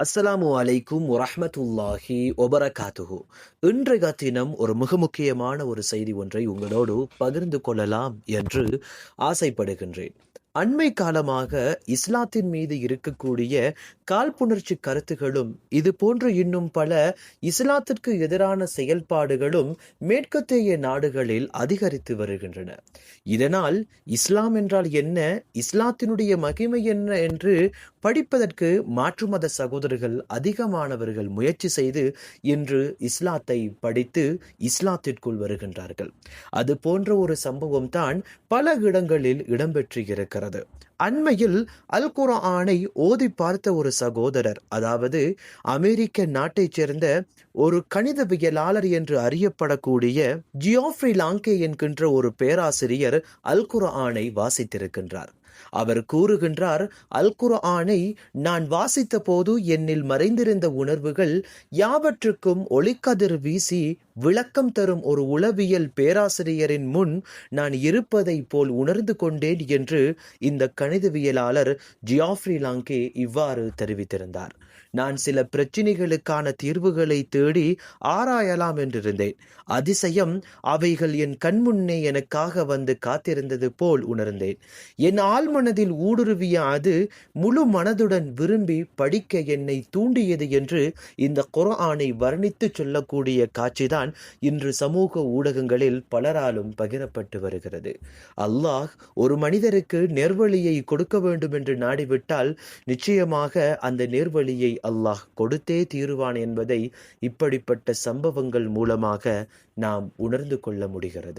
அஸ்ஸலாமு அலைக்கும் வரஹ்மத்துல்லாஹி ஒபரகாத்துஹு இன்றைய தினம் ஒரு மிக முக்கியமான ஒரு செய்தி ஒன்றை உங்களோடு பகிர்ந்து கொள்ளலாம் என்று ஆசைப்படுகின்றேன். அண்மை காலமாக இஸ்லாத்தின் மீது இருக்கக்கூடிய காழ்ப்புணர்ச்சி கருத்துகளும் இது போன்று இன்னும் பல இஸ்லாத்திற்கு எதிரான செயல்பாடுகளும் மேற்கத்தேய நாடுகளில் அதிகரித்து வருகின்றன. இதனால் இஸ்லாம் என்றால் என்ன? இஸ்லாத்தினுடைய மகிமை என்ன என்று படிப்பதற்கு மாற்று மத சகோதரர்கள் அதிகமானவர்கள் முயற்சி செய்து இன்று இஸ்லாத்தை படித்து இஸ்லாத்திற்குள் வருகின்றார்கள். அது போன்ற ஒரு சம்பவம் தான் பல இடங்களில் இடம்பெற்று இருக்கிறது அண்மையில் அல் குர்ஆனை ஓதி பார்த்த ஒரு சகோதரர் அதாவது அமெரிக்க நாட்டைச் சேர்ந்த ஒரு கணிதவியலாளர் என்று அறியப்படக்கூடிய ஜியோஃப்ரி லாங்கே என்கின்ற ஒரு பேராசிரியர் அல் குர்ஆனை வாசித்திருக்கின்றார். அவர் கூறுகின்றார் அல் குர்ஆனை நான் வாசித்த போது என்னில் மறைந்திருந்த உணர்வுகள் யாவற்றுக்கும் ஒளிக்கதிர் வீசி விளக்கம் தரும் ஒரு உளவியல் பேராசிரியரின் முன் நான் இருப்பதை போல் உணர்ந்து கொண்டேன் என்று இந்த கணிதவியலாளர் ஜியாஃப்ரி லாங்கே இவ்வாறு தெரிவித்திருந்தார். நான் சில பிரச்சினைகளுக்கான தீர்வுகளை தேடி ஆராயலாம் என்றிருந்தேன். அதிசயம் அவைகள் என் கண்முன்னே எனக்காக வந்து காத்திருந்தது போல் உணர்ந்தேன். என் ஆழ்மனதில் ஊடுருவிய அது முழு மனதுடன் விரும்பி படிக்க என்னை தூண்டியது என்று இந்த குரானை வர்ணித்து சொல்லக்கூடிய காட்சிதான் இன்று சமூக ஊடகங்களில் பலராலும் பகிரப்பட்டு வருகிறது. அல்லாஹ் ஒரு மனிதருக்கு நேர்வழியை கொடுக்க வேண்டும் என்று நாடிவிட்டால் நிச்சயமாக அந்த நேர்வழியை அல்லாஹ் கொடுத்தே தீருவான் என்பதை இப்படிப்பட்ட சம்பவங்கள் மூலமாக நாம் உணர்ந்து கொள்ள முடிகிறது.